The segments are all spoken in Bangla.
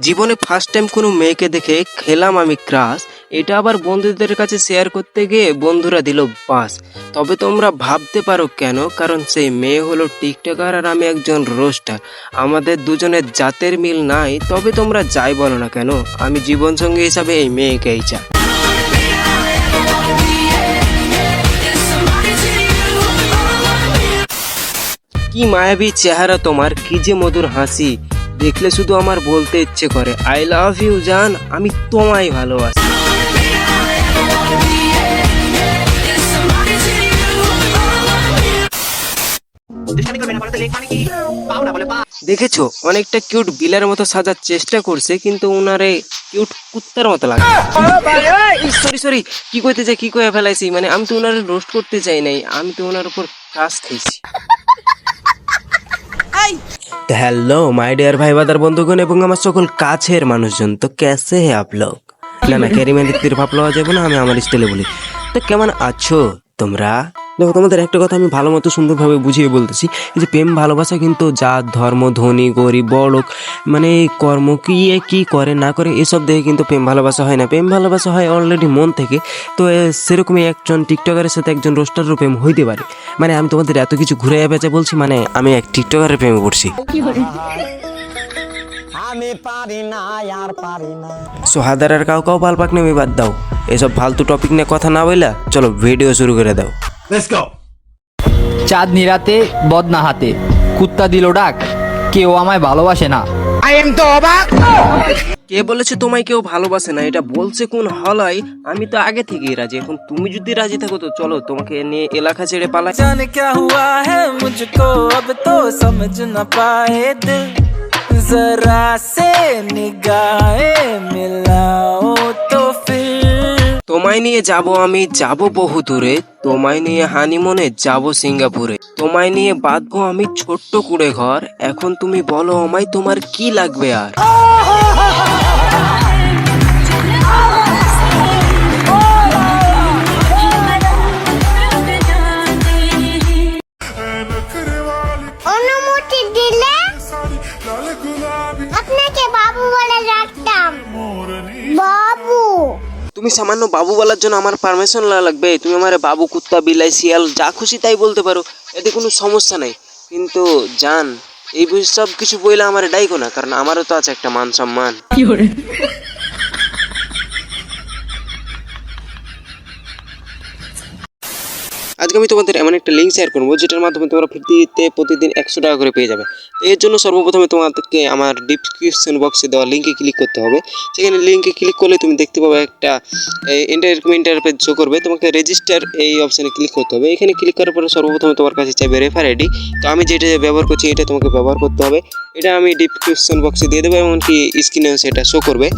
জীবনে ফার্স্ট টাইম কোনো মেয়েকে দেখে খেলাম আমি ক্রাশ এটা আবার বন্ধুদের কাছে শেয়ার করতে গিয়ে বন্ধুরা দিল বাস। তবে তোমরা ভাবতে পারো কেন? কারণ সেই মেয়ে হলো টিকটকার আর আমি একজন রোস্টার আমাদের দুজনের জাতের মিল নাই, তবে তোমরা যাই বলো না কেন, আমি জীবনসঙ্গী হিসাবে এই মেয়েকেই চাই। কি মায়াবী চেহারা তোমার, কি যে মধুর হাসি। দেখলে শুধু আমার বলতে ইচ্ছে করে। আই লাভ ইউ জান, আমি তোমায় ভালোবাসি। দেখেছ, অনেকটা কিউট বিলার মতো সাজার চেষ্টা করছে, কিন্তু উনারে কিউট কুত্তার মতো লাগে। সরি সরি কি কইতে চাই, কি কয়ে ফেলাইছি? মানে আমি তো উনারে রোস্ট করতে চাই নাই, আমি তো ওনার উপর কাজ খেয়েছি। হ্যালো মাই ডিয়ার ভাই বাদার বন্ধুগণ এবং আমার সকল কাছের মানুষজন, তো কেসে হে আপ লোক? না না ক্যারি দিক থেকে ভাব লওয়া যাবে না, আমি আমার স্টাইলে বলি। তো কেমন আছো তোমরা? দেখো তোমাদের একটা কথা আমি ভালো মতো সুন্দরভাবে বুঝিয়ে বলতেছি। যে প্রেম ভালোবাসা কিন্তু জাত ধর্ম ধনী গরিব বড়লোক মানে কর্ম কি কি করে না করে এসব দেখে কিন্তু প্রেম ভালোবাসা হয় না। প্রেম ভালোবাসা হয় অলরেডি মন থেকে তো সেরকমই একজন টিকটকারের সাথে একজন রোস্টারের প্রেম হইতে পারে। মানে আমি তোমাদের এত কিছু ঘুরে বেচা বলছি মানে আমি এক টিকটকারের প্রেমে পড়ছি। আমি পারি না আর পারি না। কাউ কাউ পাল পাক নেমে বাদ দাও। এসব ফালতু টপিক নিয়ে কথা না বইলা চলো ভিডিও শুরু করে দাও। চাঁদনি রাতে বদনা হাতে কুত্তা দিল ডাক কেউ আমায় ভালোবাসে না কে বলেছে তোমায় কেউ ভালোবাসে না এটা বলছে কোন হলাই আমি তো আগে থেকেই রাজি এখন তুমি যদি राजी থাকো তো চলো তোমাকে নিয়ে এলাকা ছেড়ে পালাই जाने क्या हुआ है मुझको अब तो समझ न पाए दिल जरा से निगाहें मिलाओ तो फिर তোমায় নিয়ে যাব আমি, যাব বহু দূরে। তোমায় নিয়ে হানিমনে যাব সিঙ্গাপুরে। তোমায় নিয়ে বাঁধবো আমি ছোট্ট কুড়ে ঘর এখন তুমি বলো আমায় তোমার কি লাগবে আর? তুমি সামান্য বাবু বলার জন্য আমার পারমিশন লাগবে। তুমি আমার বাবু, কুত্তা, বিলাই, শিয়াল, যা খুশি তাই বলতে পারো। এতে কোনো সমস্যা নাই। কিন্তু জান, এই সব কিছু বইলে আমার ডাইকো না, কারণ আমারও তো আছে একটা মান সম্মান। আজকে আমি তোমাদের এমন একটা লিঙ্ক শেয়ার করব, যেটার মাধ্যমে তোমরা ফ্রিতে প্রতিদিন একশো টাকা করে পেয়ে যাবে। এর জন্য সর্বপ্রথমে তোমাদেরকে আমার ডিসক্রিপশন বক্সে দেওয়া লিঙ্কে ক্লিক করতে হবে। সেখানে লিঙ্কে ক্লিক করলে তুমি দেখতে পাবে একটা এরকম ইন্টারপেজ শো করবে। তোমাকে রেজিস্টার এই অপশানে ক্লিক করতে হবে। এখানে ক্লিক করার পরে সর্বপ্রথমে তোমার কাছে চাইবে রেফার আইডি তো আমি যেটা ব্যবহার করছি, এটা তোমাকে ব্যবহার করতে হবে। এটা আমি ডিসক্রিপশন বক্সে দিয়ে দেবো, এমনকি স্ক্রিনেও সেটা শো করবে।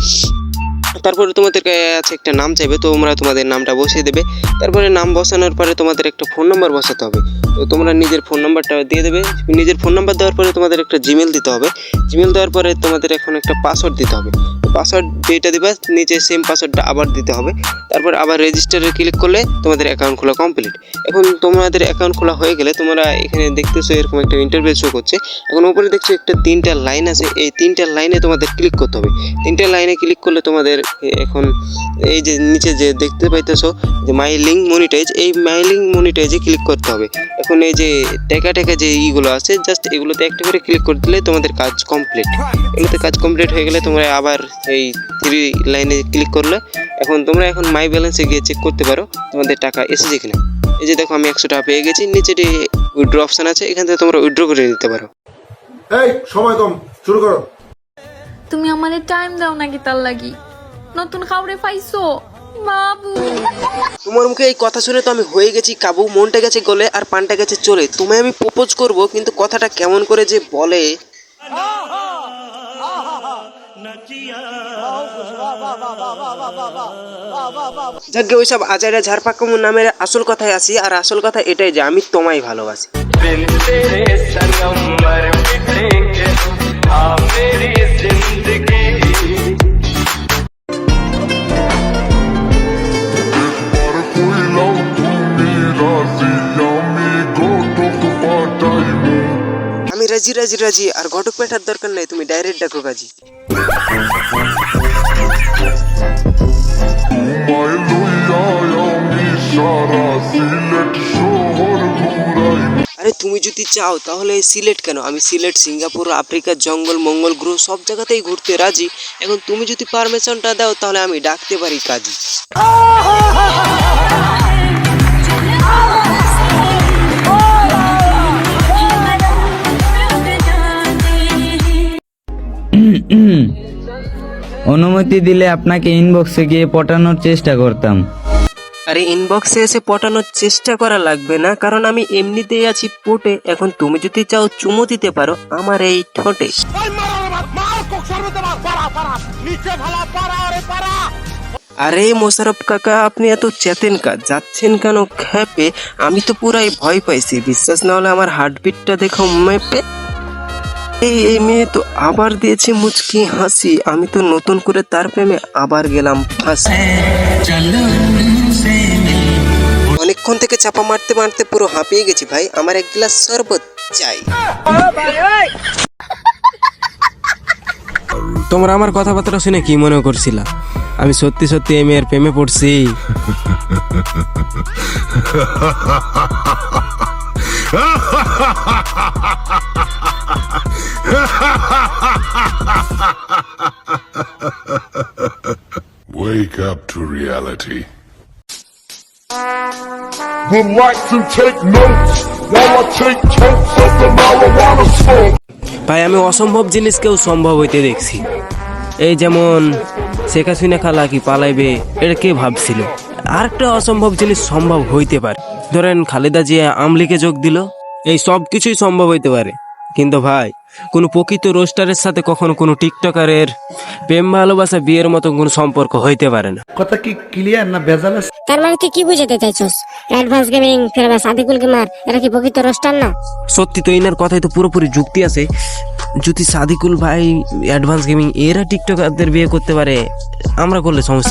তারপরে তোমাদের কাছে একটা নাম চাইবে, তোমরা তোমাদের নামটা বসিয়ে দেবে। তারপরে নাম বসানোর পরে তোমাদের একটা ফোন নাম্বার বসাতে হবে। তো তোমরা নিজের ফোন নাম্বারটা দিয়ে দেবে। নিজের ফোন নাম্বার দেওয়ার পরে তোমাদের একটা জিমেল দিতে হবে। জিমেল দেওয়ার পরে তোমাদের এখন একটা পাসওয়ার্ড দিতে হবে। পাসওয়ার্ড যেটা দিবে, নিচে সেম পাসওয়ার্ডটা আবার দিতে হবে। তারপর আবার রেজিস্টারে ক্লিক করলে তোমাদের অ্যাকাউন্ট খোলা কমপ্লিট এখন তোমাদের অ্যাকাউন্ট খোলা হয়ে গেলে তোমরা এখানে দেখতেছো এরকম একটা ইন্টারভিউ শো করছে। এখন উপরে দেখছ একটা তিনটা লাইন আছে, এই তিনটা লাইনে তোমাদের ক্লিক করতে হবে। তিনটা লাইনে ক্লিক করলে তোমাদের এখন এই যে নিচে যে দেখতে পাইতেছো যে মাই লিঙ্ক মনিটাইজ এই মাই লিঙ্ক মনিটাইজে ক্লিক করতে হবে। এখন এই যে টেকা টেকা যে ইগুলো আছে জাস্ট এগুলোতে একটা করে ক্লিক করে দিলে তোমাদের কাজ কমপ্লিট এগুলোতে কাজ কমপ্লিট হয়ে গেলে তোমরা আবার এই থ্রি লাইনে ক্লিক করলে এখন তোমরা এখন মাই ব্যালেন্সে গিয়ে চেক করতে পারো তোমাদের টাকা এসেছে কিনা। এই যে দেখো আমি একশো টাকা পেয়ে গেছি নিচে উইড্রো অপশন আছে এখান থেকে তোমরা উইড্রো করে নিতে পারো। এই সময় কম শুরু করো। তুমি আমারে টাইম দাও নাকি তার লাগি? নতুন খাওয়ারে পাইছো? বাবু। তোমার মুখে এই কথা শুনে তো আমি হয়ে গেছি কাবু। মনটা গেছে গলে আর পানটা গেছে চলে। তোমায় আমি প্রপোজ করব কিন্তু কথাটা কেমন করে যে বলে। যাকে ওইসব আজারা ঝাড়পাকুম নামের আসল কথায় আসি আর আসল কথা এটাই যে আমি তোমায় ভালোবাসি। রাজি রাজি রাজি আর ঘটক পেঠার দরকার নাই তুমি ডাইরেক্ট ডাকো কাজী আরে তুমি যদি চাও তাহলে সিলেট কেন আমি সিলেট সিঙ্গাপুর আফ্রিকার জঙ্গল মঙ্গল গ্রহ সব জায়গাতেই ঘুরতে রাজি এখন তুমি যদি পারমিশনটা দাও তাহলে আমি ডাকতে পারি কাজী অনুমতি দিলে আপনাকে ইনবক্সে গিয়ে পটানোর চেষ্টা করতাম। আরে ইনবক্সে এসে পটানোর চেষ্টা করা লাগবে না, কারণ আমি এমনিতেই আছি পোটে এখন তুমি যদি চাও চুমো দিতে পারো, আমার এই ঠোঁটে। আরে মোশারফ কাকা, আপনি এত চেতেন কা যাচ্ছেন কেন খ্যাপে? আমি তো পুরাই ভয় পাইছি, বিশ্বাস না হলে আমার হার্টবিটটা দেখো মেপে। এই এই মেয়ে তো আবার দিয়েছে মুচকি হাসি। আমি তো নতুন করে তার প্রেমে আবার গেলাম ফাঁসি অনেকক্ষণ থেকে চাপা মারতে মারতে পুরো হাঁপিয়ে গেছি ভাই। আমার এক গ্লাস শরবত চাই। তোমরা আমার কথাবার্তা শুনে কি মনে করছিলা? আমি সত্যি সত্যি এই মেয়ের প্রেমে পড়ছি। Wake up to reality. Would like to take notes while I take totes of the marijuana smoke. ভাই আমি অসম্ভব জিনিসকেও সম্ভব হইতে দেখছি এই যেমন শেখ হাসিনা খালা কি পালাইবে এটা কে ভাবছিল আরেকটা অসম্ভব জিনিস সম্ভব হইতে পারে ধরেন খালেদা জিয়া আমলিকে যোগ দিল এই সব কিছুই সম্ভব হইতে পারে কিন্তু ভাই কোনো প্রকৃত রোস্টারের সাথে কখনো কোনো টিকটকারের প্রেম ভালোবাসা বিয়ের মতো কোনো সম্পর্ক হইতে পারে না। কথা কি ক্লিয়ার না ভেজাল তার মানে তুই কি বুঝাতে চাইছস? অ্যাডভান্স গেমিং ফেরবা সাদিকুল গেমার এরা কি প্রকৃত রোস্টার না? সত্যি তো ইনার কথায় তো পুরোপুরি যুক্তি আছে। যদি সাদিকুল ভাই অ্যাডভান্স গেমিং এরা টিকটকারদের বিয়ে করতে পারে আমরা করলে সমস্যা?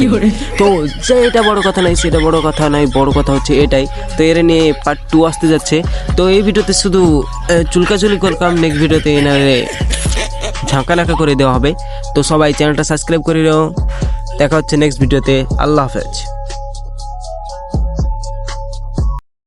তো যে এটা বড় কথা নাই সেটা বড় কথা নাই বড় কথা হচ্ছে এটাই। তো এর নিয়ে পার্ট টু আসতে যাচ্ছে। তো এই ভিডিওতে শুধু চুলকাচুলি করলাম নেক্সট ভিডিওতে এনারে ঝাঁকা নাকা করে দেওয়া হবে। তো সবাই চ্যানেলটা সাবস্ক্রাইব করে দেখা হচ্ছে নেক্সট ভিডিওতে আল্লাহ হাফেজ।